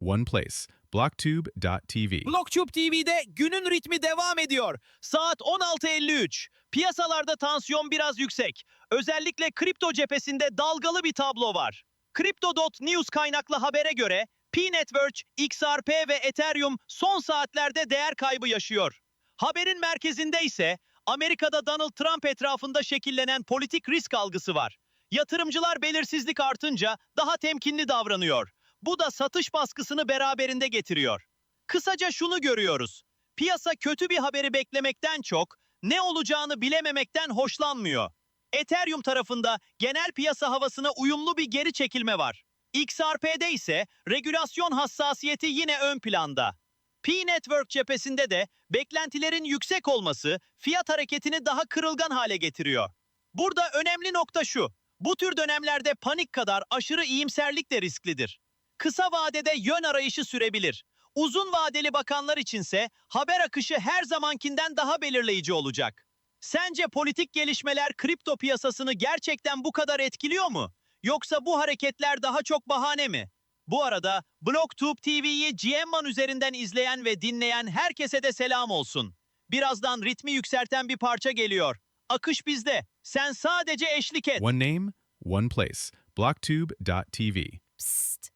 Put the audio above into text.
one place. Blocktube.tv. BlockTube TV'de günün ritmi devam ediyor. Saat 16.53. Piyasalarda tansiyon biraz yüksek. Özellikle kripto cephesinde dalgalı bir tablo var. Crypto.news kaynaklı habere göre P-Network, XRP ve Ethereum son saatlerde değer kaybı yaşıyor. Haberin merkezinde ise Amerika'da Donald Trump etrafında şekillenen politik risk algısı var. Yatırımcılar belirsizlik artınca daha temkinli davranıyor. Bu da satış baskısını beraberinde getiriyor. Kısaca şunu görüyoruz. Piyasa kötü bir haberi beklemekten çok ne olacağını bilememekten hoşlanmıyor. Ethereum tarafında genel piyasa havasına uyumlu bir geri çekilme var. XRP'de ise regülasyon hassasiyeti yine ön planda. P-Network cephesinde de beklentilerin yüksek olması fiyat hareketini daha kırılgan hale getiriyor. Burada önemli nokta şu. Bu tür dönemlerde panik kadar aşırı iyimserlik de risklidir. Kısa vadede yön arayışı sürebilir. Uzun vadeli bakanlar içinse haber akışı her zamankinden daha belirleyici olacak. Sence politik gelişmeler kripto piyasasını gerçekten bu kadar etkiliyor mu? Yoksa bu hareketler daha çok bahane mi? Bu arada BlockTube TV'yi GMON üzerinden izleyen ve dinleyen herkese de selam olsun. Birazdan ritmi yükselten bir parça geliyor. Akış bizde. Sen sadece eşlik et. One name, one place. Blocktube.tv. Psst.